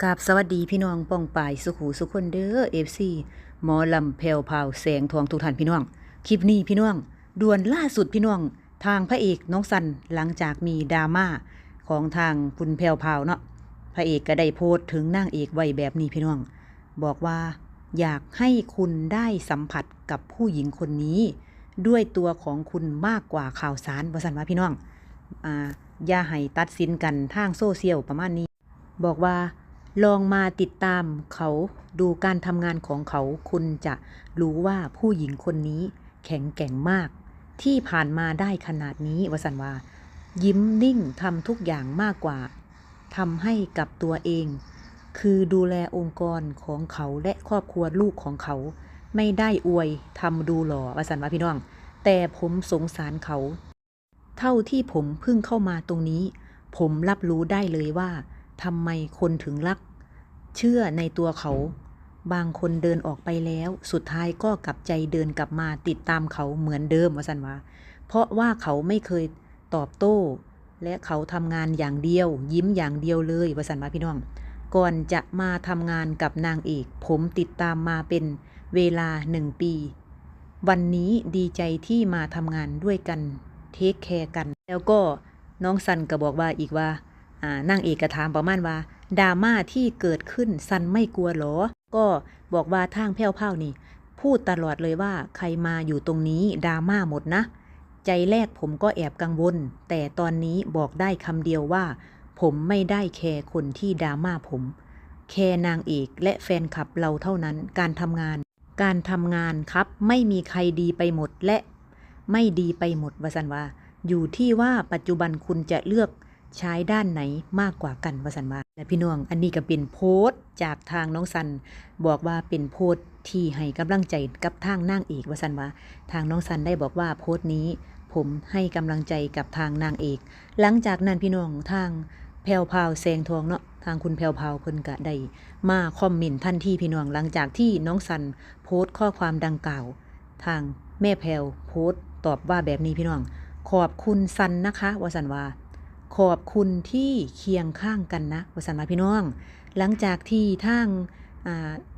กับสวัสดีพี่น้องป้องปายสุขูสุขคนเด้อเอฟซีหมอลำแพวพราวแสงทองทุกท่านพี่น้อง คลิปนี้พี่น้องด่วนล่าสุดพี่น้อง ทางพระเอกน้องสันหลังจากมีดราม่าของทางคุณแพวพราวเนาะพระเอกก็ได้โพสต์ถึงนางเอกไว้แบบนี้พี่น้อง บอกว่า อยากให้คุณได้สัมผัสกับผู้หญิงคนนี้ ด้วยตัวของคุณมากกว่าข่าวสารบริสันว่าพี่น้อง อ่าอย่าให้ตัดสินกันทางโซเชียลประมาณนี้ บอกว่า ลองมาติดตามเขาดูการทำงานของเขาคุณจะรู้ว่าผู้หญิงคนนี้แข็งแกร่งมาก ที่ผ่านมาได้ขนาดนี้วสันวา ยิ้มนิ่งทำทุกอย่างมากกว่าทำให้กับตัวเอง คือดูแลองค์กรของเขาและครอบครัวลูกของเขา ไม่ได้อวยทำดูหล่อวสันวาพี่น้อง แต่ผมสงสารเขา เท่าที่ผมเพิ่งเข้ามาตรงนี้ ผมรับรู้ได้เลยว่า ทำไมคนถึงรัก เชื่อในตัวเขา บางคนเดินออกไปแล้ว สุดท้ายก็กลับใจเดินกลับมาติดตามเขาเหมือนเดิมวสันวาเพราะว่าเขาไม่เคยตอบโต้ และเขาทำงานอย่างเดียว ยิ้มอย่างเดียวเลยวสันวาพี่น้อง ก่อนจะมาทำงานกับนางเอก ผมติดตามมาเป็นเวลาหนึ่งปี วันนี้ดีใจที่มาทำงานด้วยกัน เทคแคร์กัน แล้วก็น้องซันก็บอกว่าอีกว่า นางเอกก็ถามประมาณว่าดราม่าที่เกิดขึ้นซันไม่กลัวหรอ ก็บอกว่าทางแพ้วเผานี่ พูดตลอดเลยว่าใครมาอยู่ตรงนี้ดราม่าหมดนะ ใจแรกผมก็แอบกังวล แต่ตอนนี้บอกได้คำเดียวว่า ผมไม่ได้แคร์คนที่ดราม่าผม แคร์นางเอกและแฟนคลับเราเท่านั้นการทำงาน การทำงานครับไม่มีใครดีไปหมดและ ไม่ดีไปหมดวสันว่า อยู่ที่ว่าปัจจุบันคุณจะเลือก ใช้ด้านไหนมากกว่ากันวสันว่าและพี่น้องอันนี้ก็เป็นโพสต์จากทางน้องสัน บอกว่าเป็นโพสต์ที่ให้กำลังใจกับทางนางเอกวสันว่าทางน้องสันได้บอกว่าโพสต์นี้ ผมให้กำลังใจกับทางนางเอก หลังจากนั้นพี่น้องทางแพรวพาวแสงทองเนาะทางคุณแพรวพาวเพิ่นก็ได้มาคอมเมนต์ทันทีพี่น้องหลังจากที่น้องสันโพสต์ข้อความดังกล่าว ทางแม่แพรวโพสต์ตอบว่าแบบนี้พี่น้อง ขอบคุณสันนะคะวสันว่า ขอบคุณที่เคียงข้างกันนะวสันว่าพี่น้อง หลังจากที่ทาง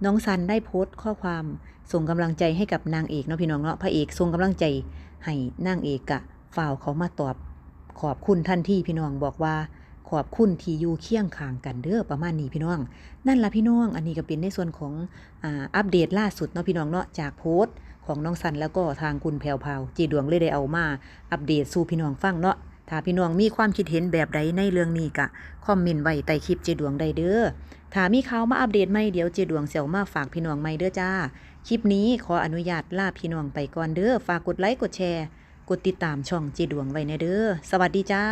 น้องซันได้โพสต์ข้อความส่งกำลังใจให้กับนางเอกเนาะพี่น้องเนาะพระเอกส่งกำลังใจให้นางเอกกะฝ่าวเขามาตอบ ขอบคุณท่านที่พี่น้องบอกว่าขอบคุณที่อยู่เคียงข้างกันเด้อประมาณนี้พี่น้อง นั่นละพี่น้องอันนี้ก็เป็นในส่วนของอ,อัปเดตล่าสุดเนาะพี่น้องเนาะจากโพสต์ของน้องสันแล้วก็ทางคุณแพรวพาวจีดวงเลยได้เอามาอัปเดตสู่พี่น้องฟังเนาะ ถ้าพี่น้องมีความคิดเห็นแบบใดในเรื่องนี้ก็คอมเมนต์ไว้ใต้คลิปเจดวงได้เด้อถ้ามีข่าวมาอัปเดตใหม่เดี๋ยวเจดวงเสี่ยวมาฝากพี่น้องใหม่เด้อจ้า คลิปนี้ขออนุญาตลาพี่น้องไปก่อนเด้อฝากกดไลค์กดแชร์ กดติดตามช่องเจดวงไว้ในเด้อสวัสดีจ้า